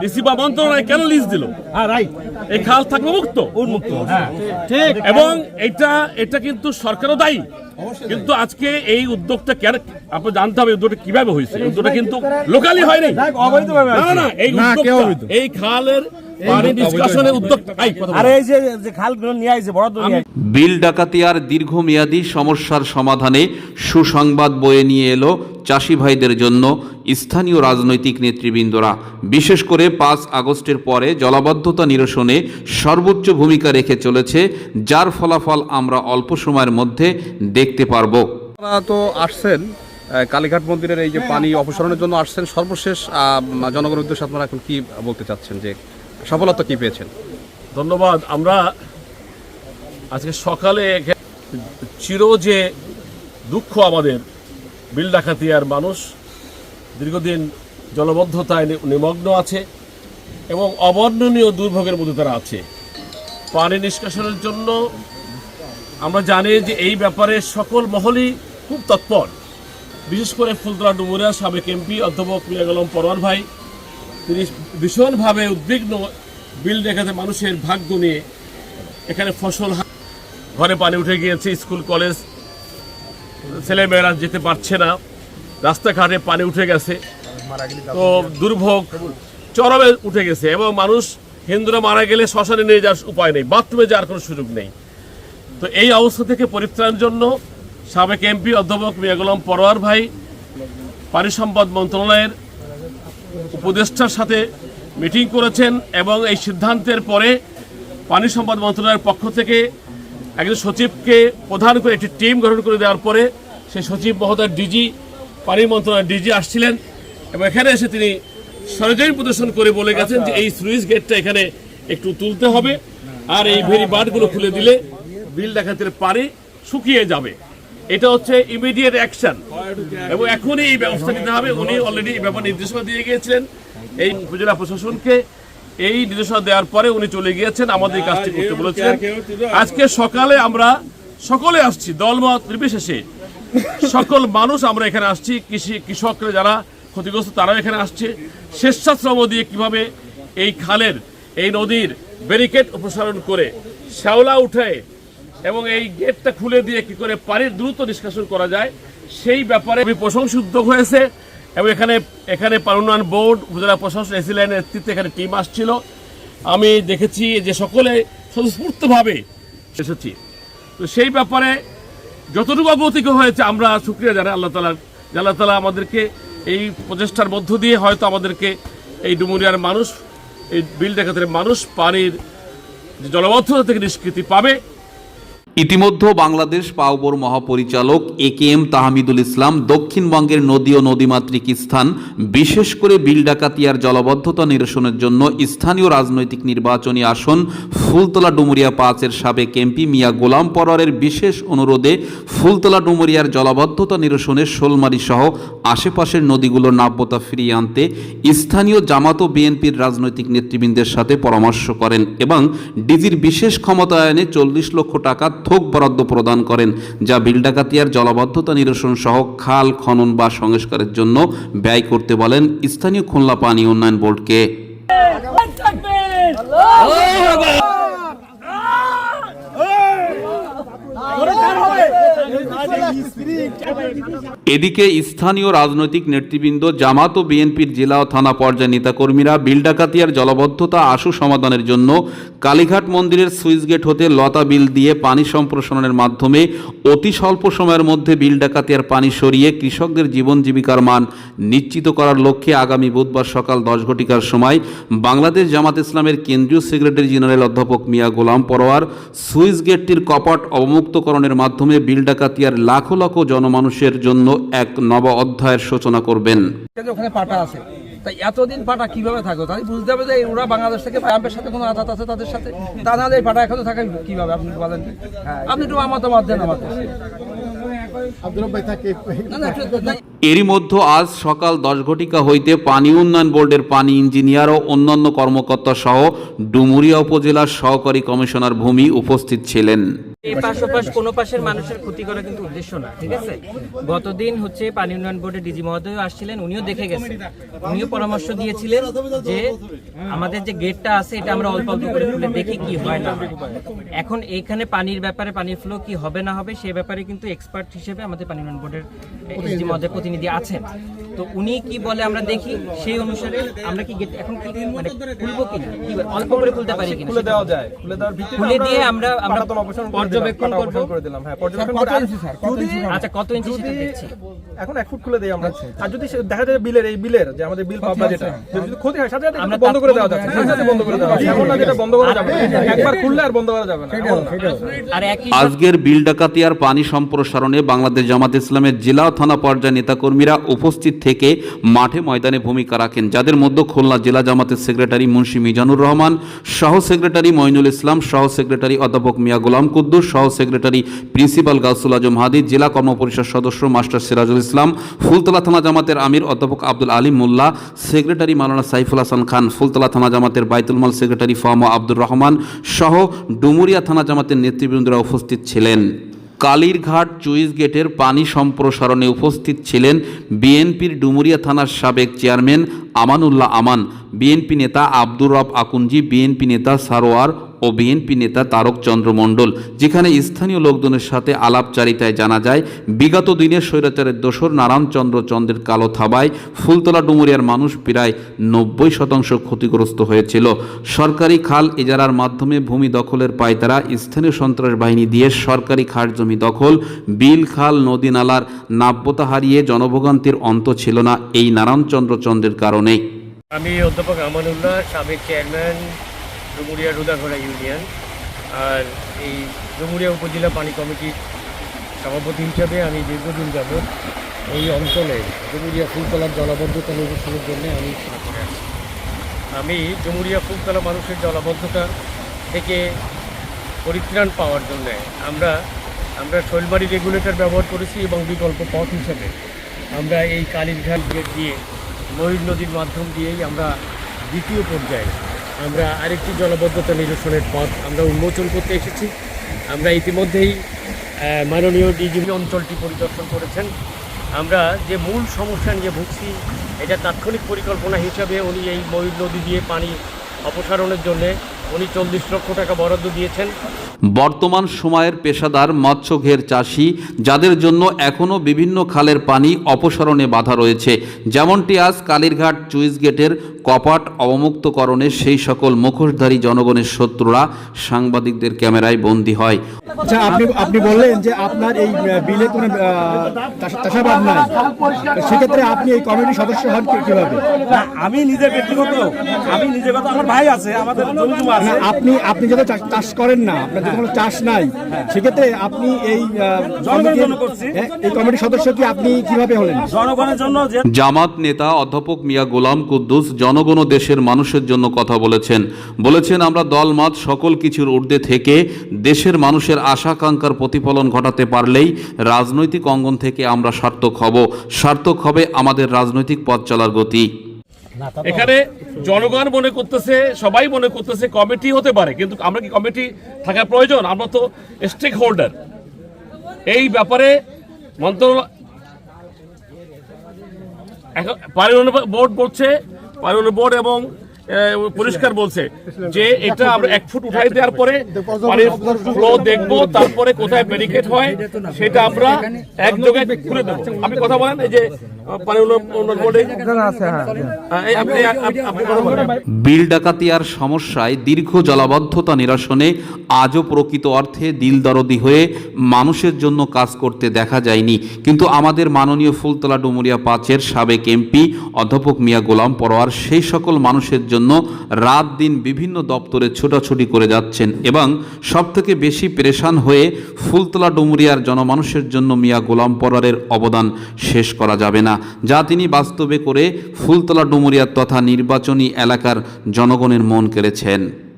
DC বা মন্ত্রণালয় কেন লিজ দিল? হ্যাঁ এই খাল থাকবে মুক্ত? উন্মুক্ত হ্যাঁ। ঠিক। এবং এটা এটা কিন্তু সরকারও দায়ী। কিন্তু আজকে এই উদ্যোগটা কেন আপনি জানতে হবে উদ্যোগটা কীভাবে হয়েছে? উদ্যোগটা কিন্তু লোকালি হয়নি। না না, না এই উদ্যোগটা এই খালের বলো। আরে এই যে যে খালগুলো নিয়ে আইছে বড় দুনিয়া বিল ডাকাতিয়ার দীর্ঘমেয়াদী সমস্যার সমাধানে সুসংবাদ বয়ে নিয়ে এলো চাষি ভাইদের জন্য স্থানীয় রাজনৈতিক নেতৃবৃন্দরা। বিশেষ করে পাঁচ আগস্টের পরে জলাবদ্ধতা নিরসনে সর্বোচ্চ ভূমিকা রেখে চলেছে যার ফলাফল আমরা অল্প সময়ের মধ্যে দেখতে পারব। আপনারা তো আসছেন কালীঘাট মন্দিরের এই যে পানি অপসারণের জন্য আসছেন। সর্বশেষ জনগণের উদ্দেশ্যে আপনারা এখন কি বলতে চাচ্ছেন যে সফলতা কি পেয়েছেন? ধন্যবাদ। আমরা আজকে সকালে চির যে দুঃখ আমাদের বিল ডাকাতিয়ার মানুষ, দীর্ঘদিন জলবদ্ধতায় নিমগ্ন আছে এবং অবর্ণনীয় দুর্ভোগের মধ্যে তারা আছে। পানি নিষ্কাশনের জন্য আমরা জানি যে এই ব্যাপারে সকল মহলই খুব তৎপর। বিশেষ করে ফুলতলা ডুমুরিয়া সাবেক এমপি অধ্যাপক মিয়াগলম পরোয়ার ভাই তিনি ভীষণভাবে উদ্বিগ্ন বিল দেখাতে মানুষের ভাগ্য নিয়ে। এখানে ফসল ঘরে পানি উঠে গিয়েছে, স্কুল, কলেজ। ছেলেমেয়েরা যেতে পারছে না। রাস্তাঘাটে পানি উঠে গেছে। তো দুর্ভোগ চরমে উঠে গেছে এবং মানুষ হিন্দুরা মারা গেলে শ্মশানে নিয়ে যাওয়ার উপায় নেই, বাথরুমে যাওয়ার কোনো সুযোগ নেই। তো এই অবস্থা থেকে পরিত্রাণের জন্য সাবেক এমপি অধ্যাপক মিয়াগুলাম পরোয়ার ভাই, পানি সম্পদ মন্ত্রণালয়ের উপদেষ্টার সাথে মিটিং করেছেন এবং এই সিদ্ধান্তের পরে পানি সম্পদ মন্ত্রণালয়ের পক্ষ থেকে একজন সচিবকে প্রধান করে একটি টিম গঠন করে দেওয়ার পরে সেই সচিব মহোদয় ডিজি, পানি মন্ত্রণালয়ের ডিজি আসছিলেন এবং এখানে এসে তিনি সরজমিন প্রদর্শন করে বলে গেছেন যে এই সুইচ গেটটা এখানে একটু তুলতে হবে আর এই ভেরি বার্ডগুলো খুলে দিলে বিল ডাকাতের পারে, শুকিয়ে যাবে। এটা হচ্ছে ইমিডিয়েট অ্যাকশন এবং এখনই এই ব্যবস্থা নিতে হবে। উনি অলরেডি এই ব্যাপারে নির্দেশনা দিয়ে গিয়েছিলেন। এই উপজেলা প্রশাসনকে এই নির্দেশনা দেওয়ার পরে উনি চলে গিয়েছেন। আমাদের এই কাজটি করতে বলেছিলেন। আজকে সকালে আমরা সকলে আসছি, দলমত নির্বিশেষে। সকল মানুষ আমরা এখানে আসছি, কৃষি, কৃষকরা যারা ক্ষতিগ্রস্ত তারাও এখানে আসছে। স্বেচ্ছাশ্রম দিয়ে কীভাবে এই খালের, এই নদীর ব্যারিকেড অপসারণ করে শ্যাওলা উঠে এবং এই গেটটা খুলে দিয়ে কি করে পানির দ্রুত নিষ্কাশন করা যায়, সেই ব্যাপারে প্রশংসা উদ্যোগ হয়েছে। এবং এখানে এখানে পানি উন্নয়ন বোর্ড, উপজেলা প্রশাসন, এসি লাইনের নেতৃত্বে এখানে টিম আসছিল। আমি দেখেছি যে সকলে স্বতঃস্ফূর্তভাবে এসেছি। তো সেই ব্যাপারে যতটুকু অগ্রগতি হয়েছে আমরা শুক্রিয়া জানাই আল্লাহ তালার আল্লাহ তালা আমাদেরকে এই প্রচেষ্টার মধ্য দিয়ে হয়তো আমাদেরকে এই ডুমুরিয়ার মানুষ, এই বিল ডাকাতের মানুষ পানির জলবদ্ধতা থেকে নিষ্কৃতি পাবে। ইতিমধ্যে বাংলাদেশ পাওবর মহাপরিচালক এ কে এম তাহমিদুল ইসলাম দক্ষিণবঙ্গের নদী ও নদীমাতৃক স্থান, বিশেষ করে বিল ডাকাতিয়ার জলবদ্ধতা নিরসনের জন্য স্থানীয় রাজনৈতিক নির্বাচনী আসন ফুলতলা ডুমুরিয়া পাঁচের সাবেক এমপি মিয়া গোলাম পররের বিশেষ অনুরোধে ফুলতলা ডুমুরিয়ার জলবদ্ধতা নিরসনে শোলমারি সহ আশেপাশের নদীগুলোর নাব্যতা ফিরিয়ে আনতে স্থানীয় জামাত ও বিএনপির রাজনৈতিক নেতৃবৃন্দের সাথে পরামর্শ করেন এবং ডিজির বিশেষ ক্ষমতায়নে চল্লিশ লক্ষ টাকা থোক বরাদ্দ প্রদান করেন যা বিলডাকাতিয়ার জলাবদ্ধতা নিরসন সহ খাল খনন বা সংস্কারের জন্য ব্যয় করতে বলেন স্থানীয় খুলনা পানি উন্নয়ন বোর্ডকে। এদিকে স্থানীয় রাজনৈতিক নেতৃবৃন্দ জামাত ও বিএনপির জেলা ও থানা পর্যায়ে নেতাকর্মীরা বিল ডাকাতিয়ার জলবদ্ধতা আশু সমাধানের জন্য কালীঘাট মন্দিরের সুইচ গেট হতে লতা বিল দিয়ে পানি সম্প্রসারণের মাধ্যমে অতি স্বল্প সময়ের মধ্যে বিল ডাকাতিয়ার পানি সরিয়ে কৃষকদের জীবন জীবিকার মান নিশ্চিত করার লক্ষ্যে আগামী বুধবার সকাল দশ ঘটিকার সময় বাংলাদেশ জামাত ইসলামের কেন্দ্রীয় সেক্রেটারি জেনারেল অধ্যাপক মিয়া গোলাম পরোয়ার সুইচ গেটটির কপাট অবমুক্তকরণের মাধ্যমে বিল ডাকাতিয়ার লাখো লাখো জনমানুষের জন্য এক নব অধ্যায়ের সূচনা করবেন। ওখানে পাটা আছে। তাই এতদিন পাটা কীভাবে থাকবে তাই বুঝতে হবে যে ওরা বাংলাদেশ থেকে ট্রাম্পের সাথে কোনো আঘাত আছে তাদের সাথে। তা নাহলে এই পাটা এখনও থাকে কীভাবে আপনি একটু বলেন আপনি একটু আমার তো মত দেন আমাকে আব্দুল ভাই থাকে। না না না, এরই মধ্যে আজ সকাল দশ ঘটিকা হইতে পানি উন্নয়ন বোর্ডের পানি ইঞ্জিনিয়ার ও অন্যান্য কর্মকর্তা সহ ডুমুরিয়া উপজেলার সহকারী কমিশনার ভূমি উপস্থিত ছিলেন। এই পাশ ওপাশ কোনো পাশের মানুষের ক্ষতি করা কিন্তু উদ্দেশ্য না, ঠিক আছে? গতদিন হচ্ছে পানি উন্নয়ন বোর্ডের ডিজি মহোদয় আসছিলেন, উনিও দেখে গেছেন। উনিও পরামর্শ দিয়েছিলেন যে আমাদের যে গেটটা আছে, এটা আমরা অল্প অল্প করে খুলে দেখি কি হয় না এখন এইখানে পানির ব্যাপারে, পানির ফ্লো কি হবে না হবে, সে ব্যাপারে কিন্তু এক্সপার্ট হিসেবে আমাদের পানি উন্নয়ন বোর্ডের ডিজি মহোদয় প্রতিনিধি আছেন। তো উনি কি বলে আমরা দেখি সেই অনুসারে আমরা কি গেট এখন কি মানে খুলবো কিনা? কি অল্প করে খুলতে পারি কিনা খুলে দেওয়া যায়। খুলে দেওয়ার ভিত্তিতে খুলে দিয়ে আমরা আমরা করে দিলাম, পর্যবেক্ষণ করব। করে দিলাম। হ্যাঁ পর্যবেক্ষণ করে আর স্যার? কত ইঞ্চি আচ্ছা কত ইঞ্চি সেটা দেখছি। এখন এক ফুট খুলে দেই আমরা। আর যদি দেখা যায় বিলের এই বিলের যে আমাদের বিল পাবনা যেটা যদি ক্ষতি হয় সাথে সাথে আমরা বন্ধ করে দেওয়া যাচ্ছে সাথে সাথে বন্ধ করে দেওয়া যাচ্ছে এমন না যেটা বন্ধ করা যাবে। একবার খুললে আর বন্ধ করা যাবে না। আর একই আজকের বিল ডাকাতিয়ার পানি সম্প্রসারণে বাংলাদেশ জামাত ইসলামের জেলা থানা পর্যায়ে নেতাকর্মীরা উপস্থিত থেকে মাঠে ময়দানে ভূমিকা রাখেন, যাদের মধ্যে খুলনা জেলা জামাতের সেক্রেটারি মুন্সি মিজানুর রহমান, সহ সেক্রেটারি মইনুল ইসলাম, সহ সেক্রেটারি অধ্যাপক মিয়া গোলাম কুদ্দুস, সহ সেক্রেটারি প্রিন্সিপাল গাউসুল আজম হাদি, জেলা কর্মপরিষদ সদস্য মাস্টার সিরাজুল ইসলাম, ফুলতলা থানা জামাতের আমির অধ্যাপক আব্দুল আলী মোল্লা, সেক্রেটারি মালানা সাইফুল হাসান খান, ফুলতলা থানা জামাতের বাইতুল মাল সেক্রেটারি ফাহমা আব্দুর রহমান, সহ ডুমুরিয়া থানা জামাতের নেতৃবৃন্দরা উপস্থিত ছিলেন। কালীরঘাট চুইস গেটের পানি সম্প্রসারণে উপস্থিত ছিলেন বিএনপির ডুমুরিয়া থানার সাবেক চেয়ারম্যান আমানুল্লাহ আমান, বিএনপি নেতা আব্দুর রব আকুঞ্জি বিএনপি নেতা সারোয়ার ও বিএনপি নেতা তারক চন্দ্র মণ্ডল। যেখানে স্থানীয় লোকজনের সাথে আলাপচারিতায় জানা যায়, বিগত দিনে স্বৈরাচারের দোসর নারায়ণচন্দ্র চন্দ্রের কালো থাবায় ফুলতলা ডুমুরিয়ার মানুষ প্রায় নব্বই শতাংশ ক্ষতিগ্রস্ত হয়েছিল। সরকারি খাল এজারার মাধ্যমে ভূমি দখলের পায়তারা স্থানীয় সন্ত্রাস বাহিনী দিয়ে সরকারি খাস জমি দখল, বিল, খাল, নদী নালার নাব্যতা হারিয়ে জনভোগান্তির অন্ত ছিল না এই নারায়ণচন্দ্র চন্দ্রের কারণেই। আমি অধ্যাপক আমানুল্লাহ, সাবেক চেয়ারম্যান ডুমুরিয়া রুদাঘোড়া ইউনিয়ন। আর এই ডুমুরিয়া উপজেলা পানি কমিটির সভাপতি হিসাবে আমি দীর্ঘদিন যাবৎ এই অঞ্চলে ডুমুরিয়া ফুলতলার জলাবদ্ধতা নিরসনের জন্য আমি আমি ডুমুরিয়া ফুলতলা মানুষের জলাবদ্ধতা থেকে পরিত্রাণ পাওয়ার জন্য আমরা আমরা শৈলবাড়ি রেগুলেটর ব্যবহার করেছি এবং বিকল্প পথ হিসেবে আমরা এই কালীরঘাট গেট দিয়ে ময়ূর নদীর মাধ্যম দিয়েই আমরা দ্বিতীয় পর্যায়ে আমরা আরেকটি জলবদ্ধতা নিরসনের পথ আমরা উন্মোচন করতে এসেছি। আমরা ইতিমধ্যেই মাননীয় ডিজিপি অঞ্চলটি পরিদর্শন করেছেন। আমরা যে মূল সমস্যা নিয়ে ভুগছি, এটা তাৎক্ষণিক পরিকল্পনা হিসাবে উনি এই ময়ূর নদী দিয়ে পানি অপসারণের জন্য উনি চল্লিশ লক্ষ টাকা বরাদ্দ দিয়েছেন। বর্তমান সময়ের পেশাদার মৎস্যঘের চাষি যাদের জন্য এখনও বিভিন্ন খালের পানি অপসারণে বাধা রয়েছে। যেমনটি আজ কালীরঘাট চুইস গেটের কপাট অবমুক্তকরণে সেই সকল মুখোশধারী জনগণের শত্রুরা সাংবাদিকদের ক্যামেরায় বন্দী হয়। আচ্ছা আপনি আপনি বললেন যে আপনার এই বিলে কোনো চাষাবাদ নাই। সেক্ষেত্রে আপনি এই কমিটির সদস্য হন কীভাবে? আমি নিজে ব্যক্তিগত আমি নিজে কথা আমার ভাই আছে আমাদের জমি জমা আছে। আপনি আপনি যেটা চাষ- করেন না আপনার কোনো চাষ নাই। সেক্ষেত্রে আপনি এই এই কমিটির সদস্য কি আপনি কীভাবে হলেন? জনগণের জন্য জামাত নেতা অধ্যাপক মিয়া গোলাম কুদ্দুস জনগণ ও দেশের মানুষের জন্য কথা বলেছেন। বলেছেন আমরা দলমত সকল কিছুর ঊর্ধ্বে থেকে দেশের মানুষের আশাকাঙ্ক্ষার প্রতিফলন ঘটাতে পারলেই রাজনৈতিক অঙ্গন থেকে আমরা সার্থক হব। সার্থক হবে আমাদের রাজনৈতিক পথ চলার গতি। এখানে জনগণ মনে করতেছে সবাই মনে করতেছে কমিটি হতে পারে কিন্তু আমরা কি কমিটি থাকা প্রয়োজন? আমরা তো স্টেক হোল্ডার এই ব্যাপারে মন্ত্রণালয় এখন বোর্ড বলছে পারিবহন বোর্ড এবং পরিষ্কার বলছে যে এটা আমরা এক ফুট উঠাই দেওয়ার পরে পানির ফ্লো দেখব, তারপরে কোথায় ব্যারিকেড হয়, সেটা আমরা এক জায়গায় খুলে দেবো। আপনি কথা বলেন, এই যে বিল ডাকাতিয়ার সমস্যায় দীর্ঘ জলাবদ্ধতা নিরসনে আজও প্রকৃত অর্থে দিলদরদি হয়ে মানুষের জন্য কাজ করতে দেখা যায়নি। কিন্তু আমাদের মাননীয় ফুলতলা ডুমুরিয়া পাঁচের সাবেক এমপি অধ্যাপক মিয়া গোলাম পরোয়ার সেই সকল মানুষের জন্য রাত দিন বিভিন্ন দপ্তরে ছোটাছুটি করে যাচ্ছেন এবং সবথেকে বেশি পেরেশান হয়ে ফুলতলা ডুমুরিয়ার জনমানুষের জন্য মিয়া গোলাম পরারের অবদান শেষ করা যাবে না, যা তিনি বাস্তবে করে ফুলতলা ডুমুরিয়ার তথা নির্বাচনী এলাকার জনগণের মন কেড়েছেন।